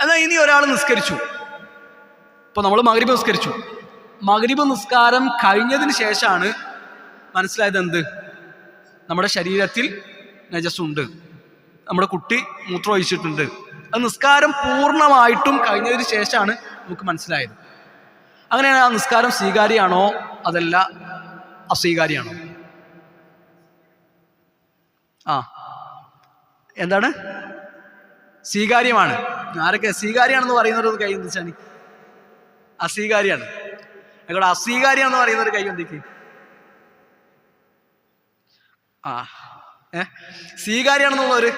എന്നാൽ ഇനി ഒരാൾ നിസ്കരിച്ചു. ഇപ്പോൾ നമ്മൾ മകരീബ് നിസ്കരിച്ചു. മകരീബ് നിസ്കാരം കഴിഞ്ഞതിന് ശേഷമാണ് മനസ്സിലായത് എന്ത്? നമ്മുടെ ശരീരത്തിൽ നജസ്സുണ്ട്. നമ്മുടെ കുട്ടി മൂത്രം ഒഴിച്ചിട്ടുണ്ട്. അത് നിസ്കാരം പൂർണമായിട്ടും കഴിഞ്ഞതിന് ശേഷമാണ് നമുക്ക് മനസ്സിലായത്. അങ്ങനെയാണ് ആ നിസ്കാരം സ്വീകാര്യമാണോ അതല്ല അസ്വീകാര്യമാണോ ആ. എന്താണ്? സ്വീകാര്യമാണ്. ആരൊക്കെ? സ്വീകാര്യമാണെന്ന് പറയുന്നവർ കൈ എന്തിച്ചാണ് അസ്വീകാര്യാണ്. ഞങ്ങളുടെ അസ്വീകാര്യമെന്ന് പറയുന്നവർ കൈ എന്തിക്ക് ആ ഏ? സ്വീകാര്യമാണെന്നുള്ളവര്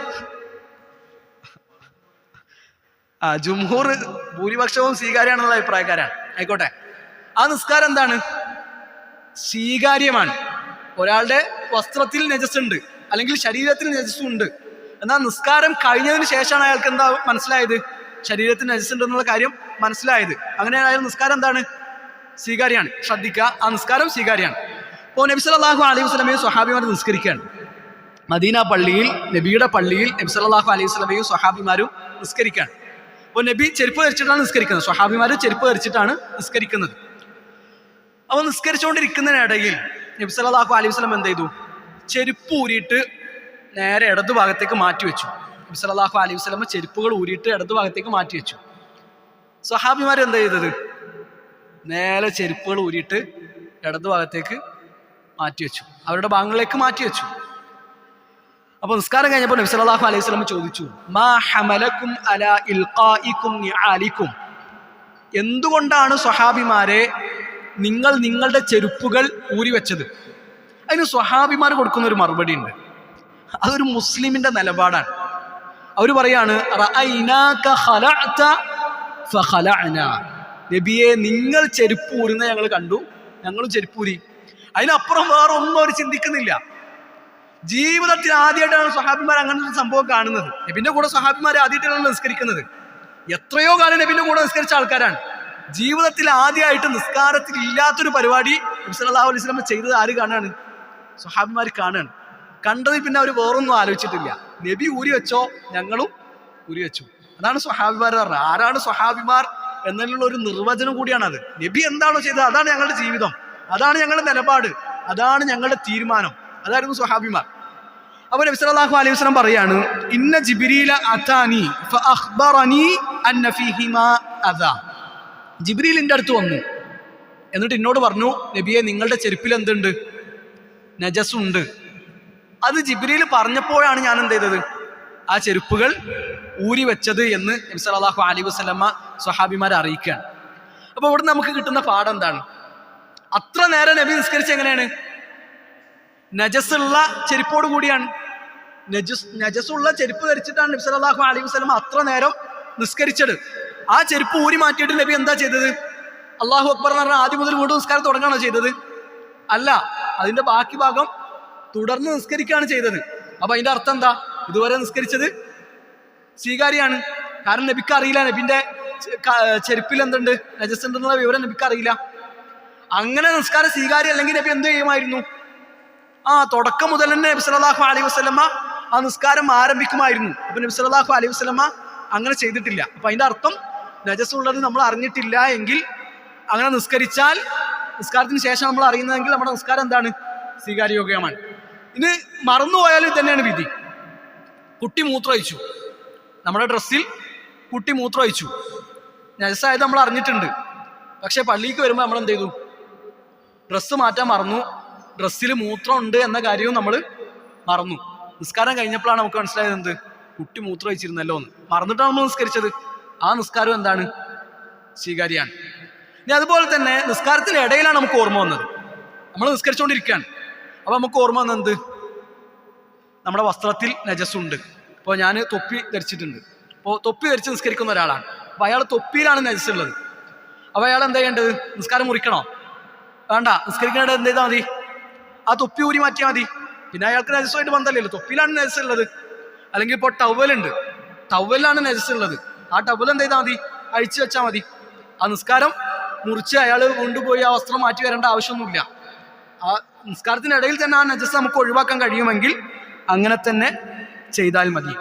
ആ ജുംഹൂർ ഭൂരിപക്ഷവും സ്വീകാര്യാണെന്നുള്ള അഭിപ്രായക്കാരാണ് ആയിക്കോട്ടെ. ആ നിസ്കാരം എന്താണ്? സ്വീകാര്യമാണ്. ഒരാളുടെ വസ്ത്രത്തിൽ നജസ് ഉണ്ട് അല്ലെങ്കിൽ ശരീരത്തിൽ നജസ്സും ഉണ്ട് എന്നാൽ നിസ്കാരം കഴിഞ്ഞതിന് ശേഷമാണ് അയാൾക്ക് എന്താ മനസ്സിലായത്? ശരീരത്തിന് നജസ് ഉണ്ട് എന്നുള്ള കാര്യം മനസ്സിലായത്. അങ്ങനെ അയാൾ നിസ്കാരം എന്താണ്? സ്വീകാര്യമാണ്. ശ്രദ്ധിക്കുക. ആ നിസ്കാരം സ്വീകാര്യമാണ്. അപ്പോൾ നബി സല്ലല്ലാഹു അലൈഹി വസ്ലമയും സ്വഹാബിമാരും നിസ്കരിക്കുകയാണ്. മദീന പള്ളിയിൽ നബിയുടെ പള്ളിയിൽ നബി സല്ലല്ലാഹു അലൈഹി വസ്ലമയും സ്വഹാബിമാരും നിസ്കരിക്കുകയാണ്. അപ്പോൾ നബി ചെരുപ്പ് ധരിച്ചിട്ടാണ് നിസ്കരിക്കുന്നത്. സ്വഹാബിമാർ ചെരുപ്പ് ധരിച്ചിട്ടാണ് നിസ്കരിക്കുന്നത്. അപ്പോൾ നിസ്കരിച്ചുകൊണ്ടിരിക്കുന്നതിനിടയിൽ നബി സല്ലല്ലാഹു അലൈഹി വസ്ലം എന്ത് ചെയ്തു? ചെരുപ്പ് ഊരിയിട്ട് നേരെ ഇടതുഭാഗത്തേക്ക് മാറ്റി വെച്ചു. നബി സല്ലല്ലാഹു അലൈഹി വസ്ലമ ചെരുപ്പുകൾ ഊരിയിട്ട് ഇടതുഭാഗത്തേക്ക് മാറ്റി വെച്ചു. സ്വഹാബിമാർ എന്താ ചെയ്തത്? നേരെ ചെരുപ്പുകൾ ഊരിയിട്ട് ഇടതുഭാഗത്തേക്ക് മാറ്റി വെച്ചു. അവരുടെ ഭാഗങ്ങളിലേക്ക് മാറ്റി വെച്ചു. അപ്പൊ നിസ്കാരം കഴിഞ്ഞപ്പോൾ നബി സല്ലല്ലാഹു അലൈഹി വസല്ലം ചോദിച്ചു മാ ഹമലക്കും അല ഇൽഖായിക്കും നിആലിക്കും? എന്തുകൊണ്ടാണ് സ്വഹാബിമാരെ നിങ്ങൾ നിങ്ങളുടെ ചെരുപ്പുകൾ ഊരി വെച്ചത് അതിന് സ്വഹാബിമാർ കൊടുക്കുന്ന ഒരു മറുപടി ഉണ്ട് അതൊരു മുസ്ലിമിന്റെ നിലപാടാണ്. അവർ പറയാണ്. നബിയെ നിങ്ങൾ ചെരുപ്പ് ഊരുന്ന ഞങ്ങൾ കണ്ടു. ഞങ്ങളും ചെരുപ്പൂരി. അതിനപ്പുറം വേറെ ഒന്നും അവർ ചിന്തിക്കുന്നില്ല. ജീവിതത്തിൽ ആദ്യമായിട്ടാണ് സഹാബിമാർ അങ്ങനെ ഒരു സംഭവം കാണുന്നത്. നബിന്റെ കൂടെ സഹാബിമാർ ആദ്യമായിട്ടാണ് നിസ്കരിക്കുന്നത്. എത്രയോ കാലം നബിന്റെ കൂടെ നിസ്കരിച്ച ആൾക്കാരാണ്. ജീവിതത്തിൽ ആദ്യമായിട്ട് നിസ്കാരത്തിൽ ഇല്ലാത്തൊരു പരിപാടി നബി അലൈഹി വസല്ലം ചെയ്തത് ആര് കാണാണ്? സുഹാബിമാർ കാണാണ്. കണ്ടതിൽ പിന്നെ അവർ വേറൊന്നും ആലോചിച്ചിട്ടില്ല. നബി ഊരി വെച്ചോ ഞങ്ങളും ഊരി വെച്ചു. അതാണ് സ്വഹാബിമാർ പറഞ്ഞത്. ആരാണ് സ്വഹാബിമാർ എന്നുള്ള ഒരു നിർവചനം കൂടിയാണ് അത് നബി എന്താണോ ചെയ്തത് അതാണ് ഞങ്ങളുടെ ജീവിതം. അതാണ് ഞങ്ങളുടെ നിലപാട്. അതാണ് ഞങ്ങളുടെ തീരുമാനം. അതായിരുന്നു സ്വഹാബിമാർ. അപ്പൊ നബി സല്ലല്ലാഹു അലൈഹി വസല്ലം പറയാണ് ഇന്ന ജിബ്രീല അതാനി ഫഅഖ്ബറനി അന്ന ഫീഹിമാ അദാ. അടുത്ത് വന്നു. എന്നിട്ട് എന്നോട് പറഞ്ഞു നബിയെ നിങ്ങളുടെ ചെരുപ്പിൽ എന്തുണ്ട്? നജസുണ്ട്. അത് ജിബ്രിയിൽ പറഞ്ഞപ്പോഴാണ് ഞാൻ എന്ത് ചെയ്തത്? ആ ചെരുപ്പുകൾ ഊരി വെച്ചത് എന്ന് നബി അലി വസ്ലമ്മ സ്വഹാബിമാരെ അറിയിക്കുകയാണ്. അപ്പൊ ഇവിടെ നമുക്ക് കിട്ടുന്ന പാഠം എന്താണ്? അത്ര നേരം നബി നിസ്കരിച്ച് എങ്ങനെയാണ്? നജസുള്ള ചെരുപ്പോട് കൂടിയാണ്. നജസ് നജസുള്ള ചെരുപ്പ് ധരിച്ചിട്ടാണ് നബി സലാഹു അലി വസല്ലം അത്ര നേരം നിസ്കരിച്ചത്. ആ ചെരുപ്പ് ഊരി മാറ്റിയിട്ട് നബി എന്താ ചെയ്തത്? അള്ളാഹു അക്ബർ എന്ന് പറഞ്ഞാൽ ആദ്യം മുതൽ വീണ്ടും നിസ്കാരം തുടങ്ങാണോ ചെയ്തത്? അല്ല അതിന്റെ ബാക്കി ഭാഗം തുടർന്ന് നിസ്കരിക്കുകയാണ് ചെയ്തത്. അപ്പൊ അതിന്റെ അർത്ഥം എന്താ? ഇതുവരെ നിസ്കരിച്ചത് സ്വീകാര്യാണ് കാരണം നബിക്ക് അറിയില്ല. നബിന്റെ ചെരുപ്പിൽ എന്തുണ്ട്? നജസ് ഉണ്ടെന്നുള്ള വിവരം നബിക്ക് അറിയില്ല. അങ്ങനെ നിസ്കാരം സ്വീകാര്യം അല്ലെങ്കിൽ നബി എന്ത് ചെയ്യുമായിരുന്നു? ആ തുടക്കം മുതൽ തന്നെ നബി സലാഹു അലൈഹി വസല്ലമ ആ നിസ്കാരം ആരംഭിക്കുമായിരുന്നു. അപ്പൊ നബി സലാഹു അലൈഹി വസല്ലമ അങ്ങനെ ചെയ്തിട്ടില്ല. അപ്പൊ അതിന്റെ അർത്ഥം നജസ് ഉള്ളത് നമ്മൾ അറിഞ്ഞിട്ടില്ല എങ്കിൽ അങ്ങനെ നിസ്കരിച്ചാൽ നിസ്കാരത്തിന് ശേഷം നമ്മൾ അറിയുന്നതെങ്കിൽ നമ്മുടെ നിസ്കാരം എന്താണ്? സ്വീകാര്യോഗ്യമാണ്. ഇനി മറന്നുപോയാലും ഇത് തന്നെയാണ് വിധി. കുട്ടി മൂത്രമൊഴിച്ചു. നമ്മുടെ ഡ്രസ്സിൽ കുട്ടി മൂത്രമൊഴിച്ചു. നഴ്സായത് നമ്മൾ അറിഞ്ഞിട്ടുണ്ട്. പക്ഷെ പള്ളിക്ക് വരുമ്പോൾ നമ്മൾ എന്ത് ചെയ്തു? ഡ്രസ്സ് മാറ്റാൻ മറന്നു. ഡ്രസ്സിൽ മൂത്രം ഉണ്ട് എന്ന കാര്യവും നമ്മൾ മറന്നു. നിസ്കാരം കഴിഞ്ഞപ്പോഴാണ് നമുക്ക് മനസ്സിലായത് എന്ത്? കുട്ടി മൂത്രം ഒഴിച്ചിരുന്നല്ലോ എന്ന്. മറന്നിട്ടാണ് നമ്മൾ നിസ്കരിച്ചത്. ആ നിസ്കാരം എന്താണ്? സ്വീകാര്യാണ്. ഇനി അതുപോലെ തന്നെ നിസ്കാരത്തിന് ഇടയിലാണ് നമുക്ക് ഓർമ്മ വന്നത്. നമ്മൾ നിസ്കരിച്ചുകൊണ്ടിരിക്കുകയാണ്. അപ്പൊ നമുക്ക് ഓർമ്മ വന്നെന്ത് നമ്മുടെ വസ്ത്രത്തിൽ നജസ്സുണ്ട്. ഇപ്പോൾ ഞാൻ തൊപ്പി ധരിച്ചിട്ടുണ്ട്. അപ്പോൾ തൊപ്പി ധരിച്ച് നിസ്കരിക്കുന്ന ഒരാളാണ്. അപ്പോൾ അയാൾ തൊപ്പിയിലാണ് നജസ് ഉള്ളത് അപ്പോൾ അയാൾ എന്താ ചെയ്യേണ്ടത്? നിസ്കാരം മുറിക്കണോ? വേണ്ട. നിസ്കരിക്കേണ്ടത് എന്ത് ചെയ്താൽ മതി? ആ തൊപ്പി ഊരി മാറ്റിയാൽ മതി. പിന്നെ അയാൾക്ക് നജസ്സുമായിട്ട് ബന്ധമില്ലല്ലോ. തൊപ്പിയിലാണ് നജസ് ഉള്ളത് അല്ലെങ്കിൽ ഇപ്പോൾ ടവലുണ്ട്. നജസ് ഉള്ളത് ആ ടവൽ എന്ത് ചെയ്താൽ മതി? അഴിച്ചു വെച്ചാൽ മതി. ആ നിസ്കാരം മുറിച്ച് അയാൾ കൊണ്ടുപോയി ആ വസ്ത്രം മാറ്റി വരേണ്ട ആവശ്യമൊന്നുമില്ല. ആ നിസ്കാരത്തിനിടയിൽ തന്നെ ആ നജസ് നമുക്ക് ഒഴിവാക്കാൻ കഴിയുമെങ്കിൽ അങ്ങനെ തന്നെ ചെയ്താൽ മതി.